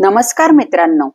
नमस्कार मित्रांनो.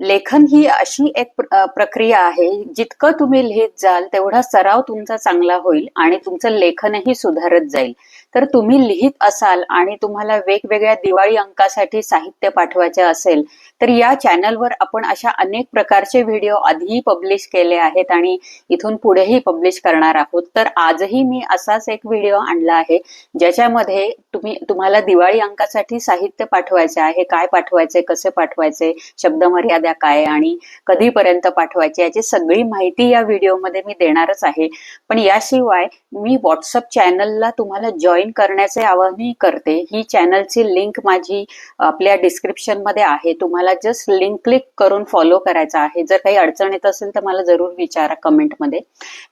लेखन ही अशी एक प्रक्रिया आहे. जितकं तुम्ही लिहित जाल तेवढा सराव तुमचा चांगला होईल आणि तुमचं लेखनही सुधारत जाईल. तर तुम्ही लिहित असाल आणि तुम्हाला वेगवेगळ्या दिवाळी अंकासाठी साहित्य पाठवायचे असेल तर या चॅनलवर आपण अशा अनेक प्रकारचे व्हिडिओ आधीही पब्लिश केले आहेत आणि इथून पुढेही पब्लिश करणार आहोत. तर आजही मी असाच एक व्हिडिओ आणला आहे ज्याच्यामध्ये तुम्ही तुम्हाला दिवाळी अंकासाठी साहित्य पाठवायचे आहे काय पाठवायचे कसे पाठवायचे शब्द मर्यादा काय आणि कधीपर्यंत पाठवायचे याची सगळी माहिती या व्हिडिओमध्ये मी देणारच आहे. पण याशिवाय मी व्हॉट्सअप चॅनलला तुम्हाला जॉईन करण्याचे आवाहनही करते. ही चॅनलची लिंक माझी आपल्या डिस्क्रिप्शनमध्ये आहे. तुम्हाला जस्ट लिंक क्लिक करून फॉलो करायचा आहे. जर काही अडचण येत असेल तर मला जरूर विचारा कमेंटमध्ये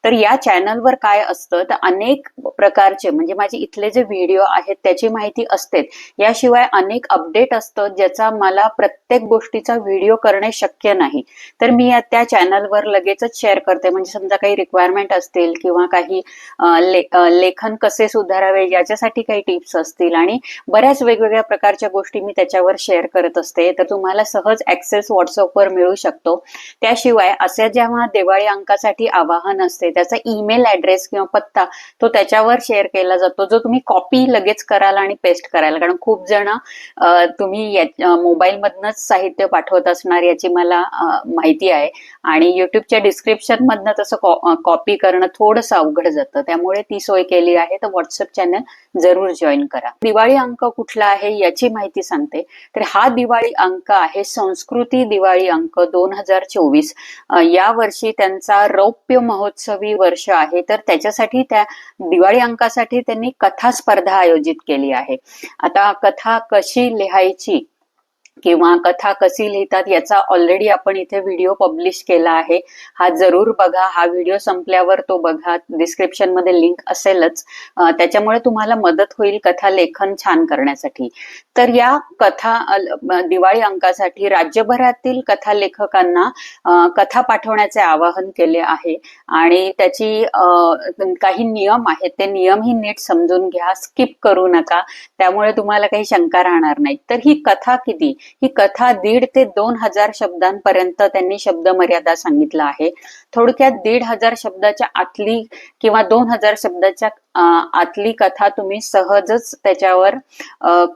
तर या चॅनलवर काय असतं? तर अनेक प्रकारचे म्हणजे माझे इथले जे व्हिडिओ आहेत त्याची माहिती असते. याशिवाय अनेक अपडेट असतं ज्याचा मला प्रत्येक गोष्टीचा व्हिडिओ करणे शक्य नाही. तर मी त्या चॅनलवर लगेचच शेअर करते. म्हणजे समजा काही रिक्वायरमेंट असतील किंवा काही ले- लेखन कसे सुधारावे याच्यासाठी काही टिप्स असतील. आणि बऱ्याच वेगवेगळ्या प्रकारच्या गोष्टी मी त्याच्यावर शेअर करत असते. तर तुम्हाला सहज ऍक्सेस व्हॉट्सअपवर मिळू शकतो. त्याशिवाय असे जेव्हा दिवाळी अंकासाठी आवाहन असते त्याचा ईमेल ऍड्रेस किंवा पत्ता तो त्याच्यावर शेअर केला जातो जो तुम्ही कॉपी लगेच कराल आणि पेस्ट कराल. कारण खूप जण तुम्ही मोबाईल मधनच साहित्य पाठवत असणार याची मला माहिती आहे. आणि युट्यूबच्या डिस्क्रिप्शन मधनं तसं कॉपी करणं थोडंसं अवघड जातं. त्यामुळे ती सोय केली आहे. तर व्हॉट्सअप चॅनल जरूर जॉईन करा. दिवाळी अंक कुठला आहे याची माहिती सांगते. तर हा दिवाळी अंक आहे संस्कृती दिवाळी अंक दोन हजार चोवीस. या वर्षी त्यांचा रौप्य महोत्सवी वर्ष आहे. तर त्याच्यासाठी त्या दिवाळी अंकासाठी त्यांनी कथा स्पर्धा आयोजित केली आहे. आता कथा कशी लिहायची? किंवा कथा कशी लिहितात याचा ऑलरेडी आपण इथे व्हिडिओ पब्लिश केला आहे. हा जरूर बघा. हा व्हिडिओ संपल्यावर तो बघा. डिस्क्रिप्शनमध्ये लिंक असेलच. त्याच्यामुळे तुम्हाला मदत होईल कथा लेखन छान करण्यासाठी. तर या कथा दिवाळी अंकासाठी राज्यभरातील कथा लेखकांना कथा पाठवण्याचे आवाहन केले आहे. आणि त्याची काही नियम आहेत. ते नियमही नीट समजून घ्या. स्किप करू नका. त्यामुळे तुम्हाला काही शंका राहणार नाही. तर ही कथा किती? ही कथा दीड ते दोन हजार शब्दांपर्यंत त्यांनी शब्द मर्यादा सांगितलं आहे. थोडक्यात दीड हजार शब्दाच्या आतली किंवा दोन हजार शब्दाच्या आतली कथा तुम्ही सहजच त्याच्यावर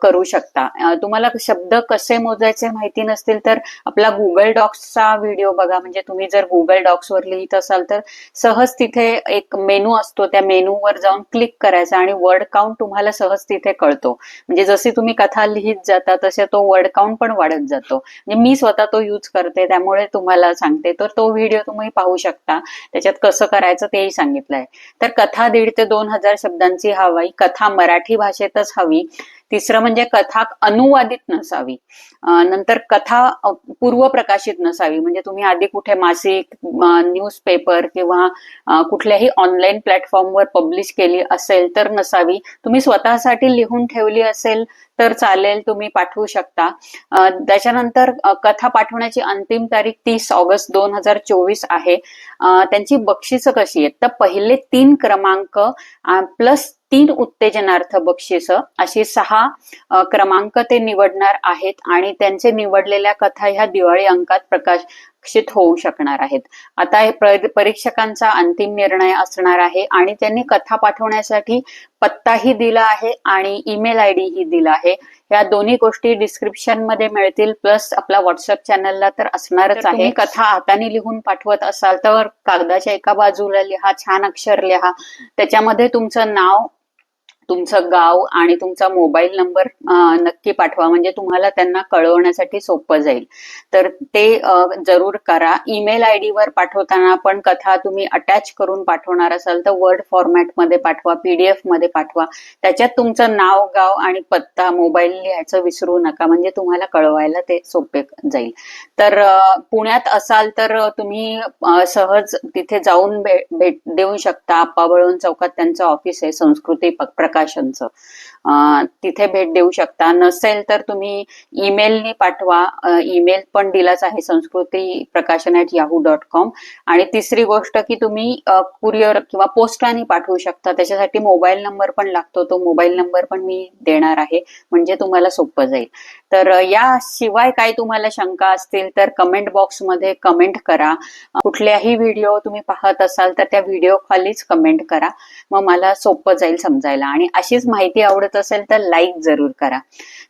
करू शकता. तुम्हाला शब्द कसे मोजायचे माहिती नसतील तर आपला गुगल डॉक्सचा व्हिडिओ बघा. म्हणजे तुम्ही जर गुगल डॉक्सवर लिहित असाल तर सहज तिथे एक मेनू असतो. त्या मेनूवर जाऊन क्लिक करायचा आणि वर्ड काउंट तुम्हाला सहज तिथे कळतो. म्हणजे जशी तुम्ही कथा लिहित जाता तसे तो वर्ड काउंट पण वाढत जातो. म्हणजे मी स्वतः तो यूज करते त्यामुळे तुम्हाला सांगते. तर तो व्हिडिओ तुम्ही पाहू शकता. त्याच्यात कसं करायचं तेही सांगितलंय. तर कथा दीड ते दोन हजार शब्दांची हवी कथा मराठी भाषेतच हवी. तिसरं म्हणजे कथा अनुवादित नसावी. नंतर कथा पूर्व प्रकाशित नसावी. म्हणजे तुम्ही आधी कुठे मासिक न्यूजपेपर किंवा कुठल्याही ऑनलाईन प्लॅटफॉर्मवर पब्लिश केली असेल तर नसावी. तुम्ही स्वतःसाठी लिहून ठेवली असेल तर चालेल तुम्ही पाठवू शकता. त्याच्यानंतर कथा पाठवण्याची अंतिम तारीख तीस ऑगस्ट दोन हजार चोवीस आहे. त्यांची बक्षिसं कशी आहेत? तर पहिले तीन क्रमांक प्लस तीन उत्तेजनार्थ बक्षिस. अशी सहा क्रमांक ते निवडणार आहेत आणि त्यांचे निवडलेल्या कथा ह्या दिवाळी अंकात प्रकाशित होऊ शकणार आहेत. आता हे प्र- परीक्षकांचा अंतिम निर्णय असणार आहे आणि त्यांनी कथा पाठवण्यासाठी पत्ताही दिला आहे आणि ईमेल आय डी ही दिला आहे. या दोन्ही गोष्टी डिस्क्रिप्शनमध्ये मिळतील प्लस आपला व्हॉट्सअप चॅनलला तर असणारच आहे. कथा हाताने लिहून पाठवत असाल तर कागदाच्या एका बाजूला लिहा छान अक्षर लिहा. त्याच्यामध्ये तुमचं नाव तुमचं गाव आणि तुमचा मोबाईल नंबर नक्की पाठवा. म्हणजे तुम्हाला त्यांना कळवण्यासाठी सोपं जाईल. तर ते जरूर करा. ईमेल आय डी वर पाठवताना पण कथा तुम्ही अटॅच करून पाठवणार असाल तर वर्ड फॉर्मॅटमध्ये पाठवा पीडीएफमध्ये पाठवा. त्याच्यात तुमचं नाव गाव आणि पत्ता मोबाईल लिहायचं विसरू नका. म्हणजे तुम्हाला कळवायला ते सोपे जाईल. तर पुण्यात असाल तर तुम्ही सहज तिथे जाऊन भेट भेट देऊ शकता. आप्पा बळवंत चौकात त्यांचं ऑफिस आहे. संस्कृती प्रकार discussions तिथे भेट देऊ शकता. नसेल तर तुम्ही ईमेलनी पाठवा. ईमेल पण दिलाच आहे संस्कृती प्रकाशन ॲट याहू डॉट कॉम आणि तिसरी गोष्ट की तुम्ही कुरिअर किंवा पोस्टाने पाठवू शकता. त्याच्यासाठी मोबाईल नंबर पण लागतो. तो मोबाईल नंबर पण मी देणार आहे. म्हणजे तुम्हाला सोपं जाईल. तर याशिवाय काय तुम्हाला शंका असतील तर कमेंट बॉक्समध्ये कमेंट करा. कुठल्याही व्हिडिओ तुम्ही पाहत असाल तर त्या व्हिडिओ खालीच कमेंट करा. मग मला सोपं जाईल समजायला. आणि अशीच माहिती आवडत असेल तर लाईक जरूर करा.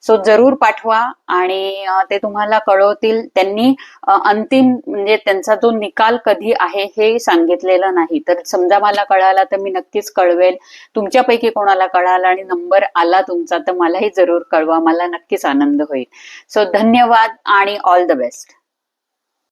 सो जरूर पाठवा आणि ते तुम्हाला कळवतील. त्यांनी अंतिम म्हणजे त्यांचा जो निकाल कधी आहे हे सांगितलेलं नाही. तर समजा मला कळाला तर मी नक्कीच कळवेल तुमच्यापैकी कोणाला कळाला आणि नंबर आला तुमचा तर मलाही जरूर कळवा. मला नक्कीच आनंद होईल. सो धन्यवाद आणि ऑल द बेस्ट